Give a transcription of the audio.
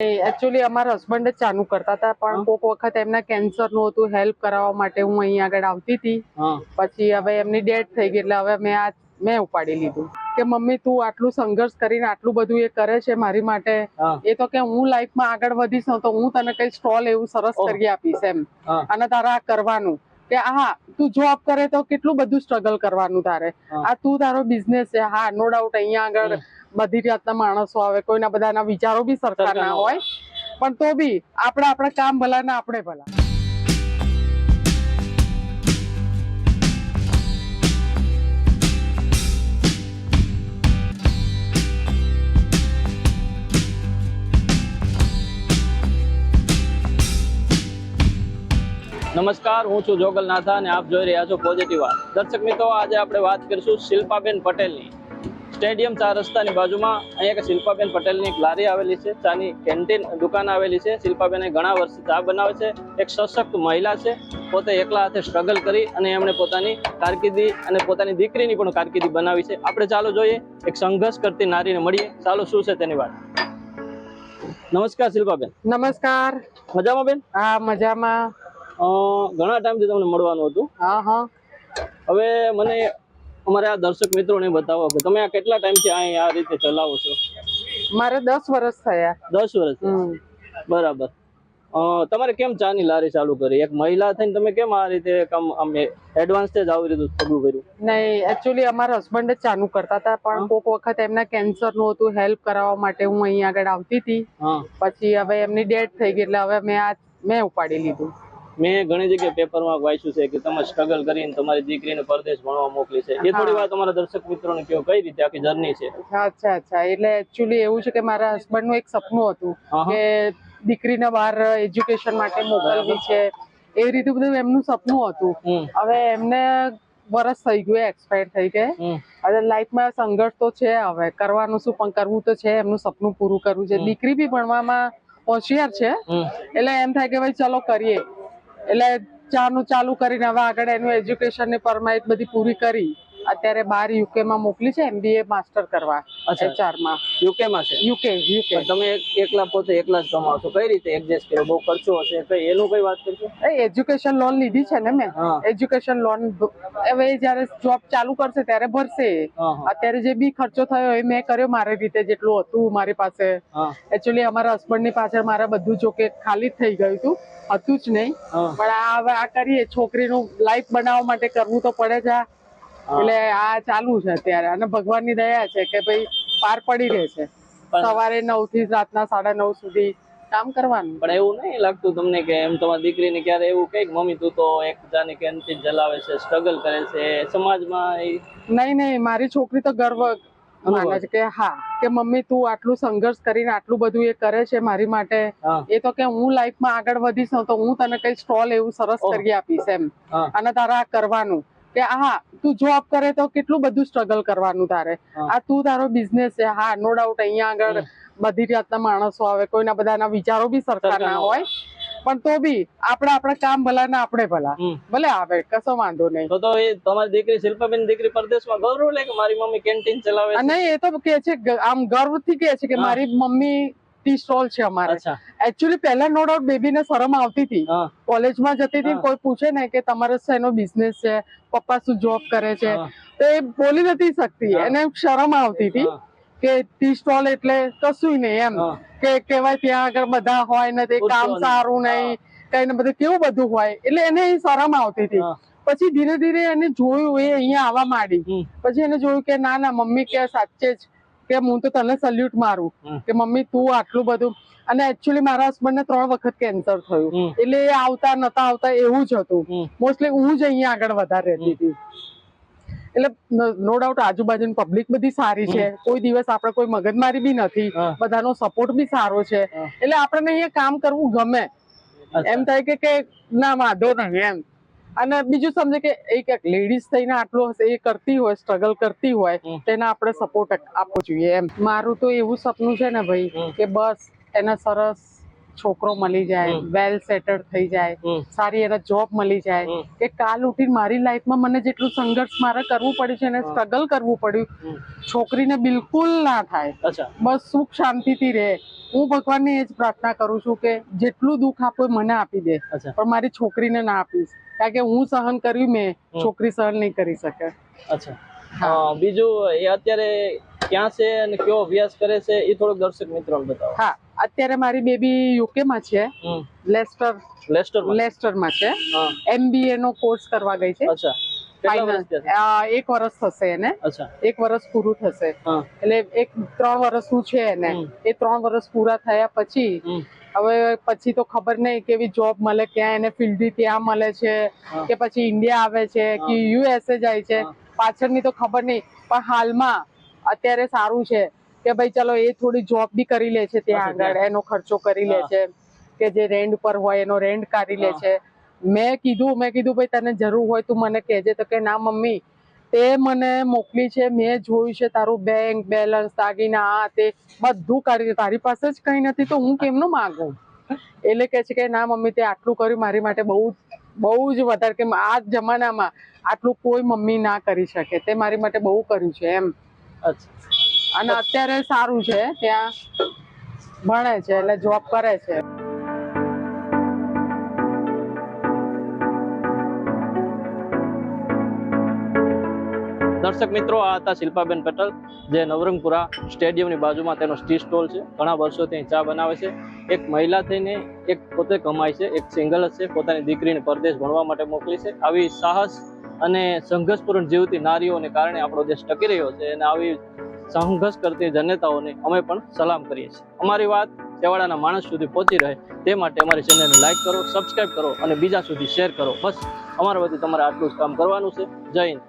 Actually અમારા husband જ ચાલુ કરતા હતા પણ કોક વખત એમના કેન્સરનું હતું હેલ્પ કરાવવા માટે હું અહીંયા આગળ આવતી હતી. પછી હવે એમની ડેથ થઈ ગઈ એટલે હવે મેં આ મેં ઉપાડી લીધું. કે મમ્મી તું આટલું સંઘર્ષ કરીને આટલું બધું એ કરે છે મારી માટે એ તો કે હું લાઈફમાં આગળ વધીશ તો હું તને કઈ સ્ટોલ એવું સરસ કરી આપીશ એમ. અને તારા આ કરવાનું. કે હા તું જોબ કરે તો કેટલું બધું સ્ટ્રગલ કરવાનું તારે. આ તું તારો બિઝનેસ છે હા નો ડાઉટ અહીંયા આગળ બધી જાતના માણસો આવે કોઈના બધાના વિચારો બી સરખા સરખા ના ના હોય. પણ તો બી આપણે આપણા કામ ભલા ને આપણે ભલા. નમસ્કાર હું છું જોગલ નાથા અને આપ જોઈ રહ્યા છો પોઝિટિવ વાત. દર્શક મિત્રો આજે આપણે વાત કરીશું શિલ્પાબેન પટેલની. સ્ટેડિયમ ચાર રસ્તાની બાજુમાં અહીંયા એક શિલ્પાબેન પટેલની એક લારી આવેલી છે ચાની કેન્ટીન દુકાન આવેલી છે. શિલ્પાબેને ઘણા વર્ષથી ચા બનાવે છે. એક સશક્ત મહિલા છે. પોતે એકલા હાથે સ્ટ્રગલ કરી અને એમણે પોતાની કારકિર્દી અને પોતાની દીકરીની પણ કારકિર્દી બનાવી છે. આપણે ચાલો જોઈએ એક સંઘર્ષ કરતી નારીને મળીએ. ચાલો શું છે તેની વાત? નમસ્કાર શિલ્પાબેન. નમસ્કાર. મજામાં બેન? હા મજામાં. ઘણા ટાઈમથી તમને મળવાનું હતું. હા હા. હવે મને અમારા આ દર્શક મિત્રોને બતાવો કે તમે આ કેટલા ટાઈમથી અહીં આ રીતે ચલાવો છો? મારે દસ વર્ષ થયા. દસ વર્ષ બરાબર. તમારે કેમ ચાની લારી ચાલુ કરી? એક મહિલા થઈને તમે કેમ આ રીતે કામ અમે એડવાન્સ જ આવી રીતે પગલું કર્યું? નહીં એકચ્યુઅલી અમારા હસબન્ડ જ ચાલુ કરતા હતા પણ કોઈક કોક વખત એમના કેન્સરનું હતું હેલ્પ કરાવવા માટે હું અહીંયા આગળ આવતી હતી. પછી હવે એમની ડેથ થઈ ગઈ એટલે હવે મેં આ મેં ઉપાડી લીધું. મેં ઘણી જગ્યાએ પેપરમાં વાંચ્યું છે કે તમે સ્ટ્રગલ કરીને તમારી દીકરીને પરદેશ ભણવા મોકલી છે. એ થોડી વાત અમારા દર્શક મિત્રોને કયો કઈ રીતે આખી જર્ની છે? અચ્છા અચ્છા એટલે એકચ્યુઅલી એવું છે કે મારા હસબન્ડનું એક સપનું હતું. કે દીકરીને બહાર એજ્યુકેશન માટે મોકલવી છે. એ રીતે બધું એમનું સપનું હતું. હવે એમને વરસ થઈ ગયું એક્સપાયર થઈ કે હમ. હવે લાઈફમાં સંઘર્ષ તો છે હવે. કરવાનું શું પણ કરવું તો છે એમનું સપનું પૂરું કરવું છે. દીકરી બી ભણવામાં હોશિયાર છે. એટલે એમ થાય કે ભાઈ ચલો કરીએ. એટલે ચાનું ચાલુ કરીને હવે આગળ એનું એજ્યુકેશનની પરમાઈત બધી પૂરી કરી. અત્યારે બાર યુકે માં મોકલી છે એમબીએ માસ્ટર કરવા. એચઆરમાં યુકે માં છે? UK UK. તમે એક- એકલા પોતે એકલા જ કમાવો છો કઈ રીતે એડજસ્ટ કર્યો બહુ ખર્ચો હશે. કઈ એનું કઈ વાત કરશો? એજ્યુકેશન લોન લીધી છે ને મેં. એજ્યુકેશન લોન હવે એ જયારે જોબ ચાલુ કરશે ત્યારે ભરશે. અત્યારે જે બી ખર્ચો થયો એ મેં કર્યો. મારી રીતે જેટલું હતું મારી પાસે. એકચુઅલી એકચ્યુઅલી અમારા હસબન્ડની પાછળ મારા બધું જો કે ખાલી જ થઈ ગયું હતું. હતું જ નહીં. પણ આ હવે આ કરીએ. છોકરીનું લાઈફ બનાવવા માટે કરવું તો પડે જ આ. એટલે આ ચાલુ છે અત્યારે. અને ભગવાનની દયા છે કે ભાઈ પાર પડી રહે છે. સવારે નવથી રાતના સાડા નવ સુધી કામ કરવાનું. પણ એવું નહીં લાગતું તમને કે એમ તમારી દીકરીને ક્યારે એવું કે મમ્મી તું તો એક જાની કેન્ટીન જલાવે છે સ્ટ્રગલ કરે છે. સમાજમાં નહીં નહીં મારી છોકરી તો ગર્વ માને છે કે હા કે મમ્મી તું આટલું સંઘર્ષ કરીને આટલું બધું એ કરે છે મારી માટે. એ તો કે હું લાઈફમાં આગળ વધીશ તો હું તને કઈ સ્ટોલ એવું સરસ કરી આપીશ એમ. અને તારા આ કરવાનું. કે હા તું જોબ કરે તો કેટલું બધું સ્ટ્રગલ કરવાનું તારે? આ તું તારો બિઝનેસ છે. હા નો ડાઉટ અહીંયા આગળ બધી જાતના માણસો આવે કોઈના બધાના વિચારો બી સરખા ના હોય. પણ તો બી આપણે આપણા કામ ભલા ને આપણે ભલા. ભલે આવે કશો વાંધો નહીં. તો તો એ તમારી દીકરી શિલ્પાબેન દીકરી પરદેશમાં ગૌરવ લે કે મારી મમ્મી કેન્ટીન ચલાવે નહીં એ તો કે છે આમ આમ ગર્વથી કે છે કે મારી મમ્મી ટી સ્ટોલ છે અમારે. એકચ્યુઅલી પહેલા નો ડાઉટ બેબીને શરમ આવતી હતી. કોલેજમાં જતી હતી કોઈ પૂછે ને કે તમારે શેનો બિઝનેસ છે? પપ્પા શું જોબ કરે છે? તો એ બોલી નથી શકતી. એને શરમ આવતી હતી કે ટી સ્ટોલ એટલે કશું નહીં એમ. કે કેવાય ત્યાં આગળ બધા હોય ને તે કામ સારું નહીં કઈ ને બધું કેવું બધું હોય? એટલે એને શરમ આવતી હતી. પછી ધીરે ધીરે એને જોયું એ અહીંયા આવવા માંડી. પછી એને જોયું કે ના ના મમ્મી કે સાચે જ કે હું તો તને સલ્યુટ મારું કે મમ્મી તું આટલું બધું. અને એકચ્યુઅલી મારા હસબન્ડ ને ત્રણ વખત કેન્સર થયું. એટલે એ આવતા નતા આવતા એવું જ હતું. મોસ્ટલી હું જ અહીંયા આગળ વધારે રહેતી હતી. એટલે નો ડાઉટ આજુબાજુની પબ્લિક બધી સારી છે. કોઈ દિવસ આપણે કોઈ મગજમારી બી નથી. બધાનો સપોર્ટ બી સારો છે. એટલે આપણને અહીંયા કામ કરવું ગમે. એમ થાય કે કે ના વાંધો નહીં એમ. અને બીજું સમજે કે એક એક લેડીઝ થઈને આટલું એ કરતી હોય સ્ટ્રગલ કરતી હોય. તેને આપણે સપોર્ટ આપવો જોઈએ એમ મારું તો એવું સપનું છે ને ભાઈ કે બસ એને સરસ છોકરો મળી જાય વેલ સેટલ થઈ જાય સારી એને જોબ મળી જાય. કે કાલ ઉઠીને મારી લાઈફમાં મને જેટલું સંઘર્ષ મારે કરવું પડ્યું છે ને સ્ટ્રગલ કરવું પડ્યું. છોકરીને બિલકુલ ના થાય. બસ સુખ શાંતિથી રહે. હું ભગવાનને એ જ પ્રાર્થના કરું છું કે જેટલું દુઃખ આપો મને આપી દે પણ મારી છોકરીને ના આપીશ. કારણ કે હું સહન કર્યું મેં છોકરી સહન નહીં કરી શકે. બીજું એ અત્યારે ક્યાં છે અને કયો અભ્યાસ કરે છે એ થોડુંક દર્શક મિત્રો બતાવો. હા. અત્યારે મારી બેબી યુકે માં છે. Leicester Leicester. લેસ્ટરમાં લેસ્ટરમાં છે. એમબીએ નો કોર્સ કરવા ગઈ છે. અચ્છા. વર્ષ એક વર્ષ થશે એને. એક વર્ષ પૂરું થશે. એટલે એક ત્રણ વર્ષનું છે એને. એ ત્રણ વર્ષ પૂરા થયા પછી હવે પછી તો ખબર નહીં કેવી જોબ મળે ક્યાં એને ફિલ્ડી ત્યાં મળે છે કે પછી ઇન્ડિયા આવે છે કે. યુએસએ જાય છે. પાછળની તો ખબર નહીં. પણ હાલમાં અત્યારે સારું છે. કે ભાઈ ચલો એ થોડી જોબ બી કરી લે છે ત્યાં આગળ એનો ખર્ચો કરી લે છે કે જે રેન્ટ પર હોય એનો રેન્ટ કાઢી લે છે. મેં કીધું મેં કીધું ભાઈ તને જરૂર હોય તું મને કહેજે. તો કે ના મમ્મી તે મને મોકલી છે મેં જોયું છે તારું બેંક બેલેન્સ દાગીના આ તે બધું કાઢી તારી પાસે જ કઈ નથી તો હું કેમનું માંગુ? એટલે કે છે કે ના મમ્મી તે આટલું કર્યું મારી માટે બહુ બહુ જ વધારે કે આ જમાનામાં આટલું કોઈ મમ્મી ના કરી શકે. તે મારી માટે બહુ કર્યું છે એમ. અચ્છા. અને અત્યારે સારું છે, ત્યાં ભણે છે, એટલે જોબ કરે છે. દર્શક મિત્રો, આ હતા શિલ્પાબેન પટેલ, જે નવરંગપુરા સ્ટેડિયમની બાજુમાં તેનો સ્ટી સ્ટોલ છે. ઘણા વર્ષોથી ચા બનાવે છે. એક મહિલા થઈને એક પોતે કમાય છે, એક સિંગલ જ છે, પોતાની દીકરીને પરદેશ ભણવા માટે મોકલી છે. આવી સાહસ અને સંઘર્ષપૂર્ણ જીવતી નારીઓને કારણે આપણો દેશ ટકી રહ્યો છે અને આવી સંઘર્ષ કરતી જનતાઓને અમે પણ સલામ કરીએ છીએ. અમારી વાત છેવાડાના માણસ સુધી પહોંચી રહે તે માટે અમારી ચેનલને લાઇક કરો સબસ્ક્રાઇબ કરો અને બીજા સુધી શેર કરો. બસ, અમારા વતી તમારે આટલું જ કામ કરવાનું છે. જય હિન્દ.